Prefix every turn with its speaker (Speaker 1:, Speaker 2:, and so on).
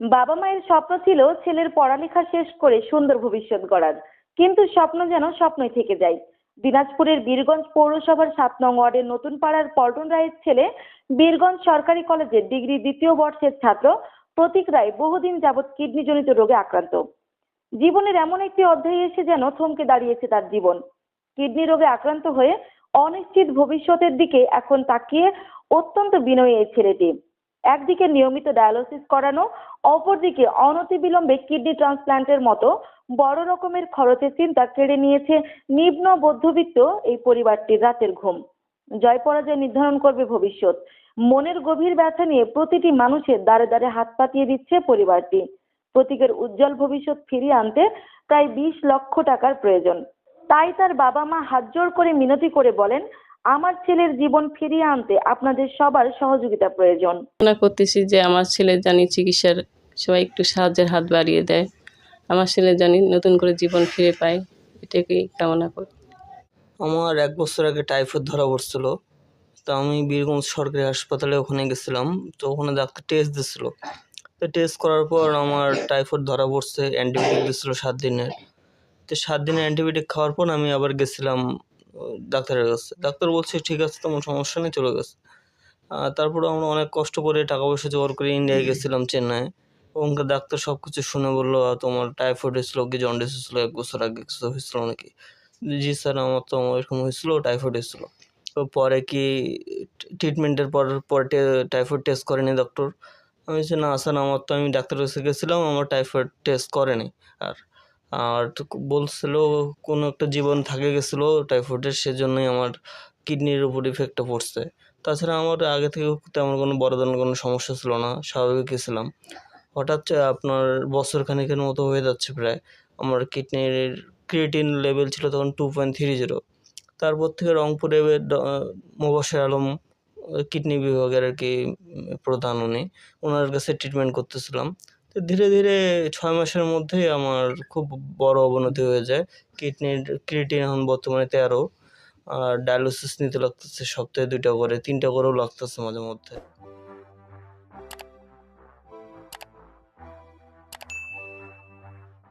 Speaker 1: বাবা মায়ের স্বপ্ন ছিল ছেলের পড়ালেখা শেষ করে সুন্দর ভবিষ্যৎ গড়ার। কিন্তু স্বপ্ন যেন স্বপ্নই থেকে যায়। দিনাজপুরের বীরগঞ্জ পৌরসভার সাত নং ওয়ার্ডের নতুন পাড়ার পল্টন রায়ের ছেলে বীরগঞ্জ সরকারি কলেজের ডিগ্রি দ্বিতীয় বর্ষের ছাত্র প্রতীক রায় বহুদিন যাবৎ কিডনিজনিত রোগে আক্রান্ত। জীবনের এমন একটি অধ্যায়ে এসে যেন থমকে দাঁড়িয়েছে তার জীবন। কিডনি রোগে আক্রান্ত হয়ে অনিশ্চিত ভবিষ্যতের দিকে এখন তাকিয়ে অত্যন্ত বিনয়ী এই ছেলেটি। একদিকে নিয়মিত ডায়ালিসিস করানো, অপরদিকে অনতিবিলম্বে কিডনি ট্রান্সপ্ল্যান্টের মতো বড় রকমের খরচের চিন্তা কেড়ে নিয়েছে নিম্ন মধ্যবিত্ত এই পরিবারটির রাতের ঘুম। জয় পরাজয় নির্ধারণ করবে ভবিষ্যৎ। মনের গভীর ব্যথা নিয়ে প্রতিটি মানুষের দ্বারে দ্বারে হাত পাতিয়ে দিচ্ছে পরিবারটি। প্রতীকের উজ্জ্বল ভবিষ্যৎ ফিরিয়ে আনতে প্রায় বিশ লক্ষ টাকার প্রয়োজন। তাই তার বাবা মা হাত হাতজোড় করে মিনতি করে বলেন আমার ছেলের জীবন ফিরিয়ে আনতে আপনাদের সবার সহযোগিতা প্রয়োজন।
Speaker 2: কামনা করতেছি যে আমার ছেলে জানি চিকিৎসার সবাই একটু সাহায্যের হাত বাড়িয়ে দেয়। আমার ছেলে জানি নতুন করে জীবন ফিরে পায় এটাকেই কামনা করি।
Speaker 3: আমার এক বছর আগে টাইফয়েড ধরা পড়ছিল। তো আমি বীরগঞ্জ সরকারি হাসপাতালে ওখানে গেছিলাম। তো ওখানে ডাক্তার টেস্ট দিছিল। তো টেস্ট করার পর আমার টাইফয়েড ধরা পড়ছে অ্যান্টিবায়োটিক দিছিল সাত দিনের। তো সাত দিনের অ্যান্টিবায়োটিক খাওয়ার পর আমি আবার গেছিলাম ডাক্তারের কাছে। ডাক্তার বলছে ঠিক আছে তেমন সমস্যা নেই চলে গেছে। তারপরে আমরা অনেক কষ্ট করে টাকা পয়সা জোগাড় করে ইন্ডিয়ায় গেছিলাম চেন্নাই। ওখানকার ডাক্তার সব কিছু শুনে বলল "আহ, তোমার টাইফয়েড হয়েছিল কি? জন্ডিস হয়েছিল এক বছর আগে কিছু হয়েছিল নাকি? জি স্যার আমার তো এরকম হয়েছিল টাইফয়েড হয়েছিল। তো পরে কি ট্রিটমেন্টের পর পরে টাইফয়েড টেস্ট করেনি ডক্টর আমি বলছি না স্যার আমার তো আমি ডাক্তারের কাছে গেছিলাম আমার টাইফয়েড টেস্ট করেনি। আর আর বলছিল কোনো একটা জীবন থাকে গেছিল টাইফয়েডের সেজন্যই আমার কিডনির উপর ইফেক্টটা পড়ছে। তাছাড়া আমার আগে থেকে তেমন কোনো বড় ধরনের কোনো সমস্যা ছিল না স্বাভাবিকই ছিলাম হঠাৎ আপনার বছর খানেকের মতো হয়ে যাচ্ছে প্রায়। আমার কিডনির ক্রিয়েটিন লেভেল ছিল তখন টু পয়েন্ট থ্রি জিরো তারপর থেকে রংপুরে মোবাশ্বের আলম কিডনি বিভাগের আর কি প্রধান উনি। ওনার কাছে ট্রিটমেন্ট করতেছিলাম। তো ধীরে ধীরে ছয় মাসের মধ্যেই আমার খুব বড় অবনতি হয়ে যায়। কিডনির ক্রিয়েটিন এখন বর্তমানে তেরো, আর ডায়ালিসিস নিতে লাগতেছে সপ্তাহে দুইটা করে, তিনটা করেও লাগতেছে মাঝে মধ্যে।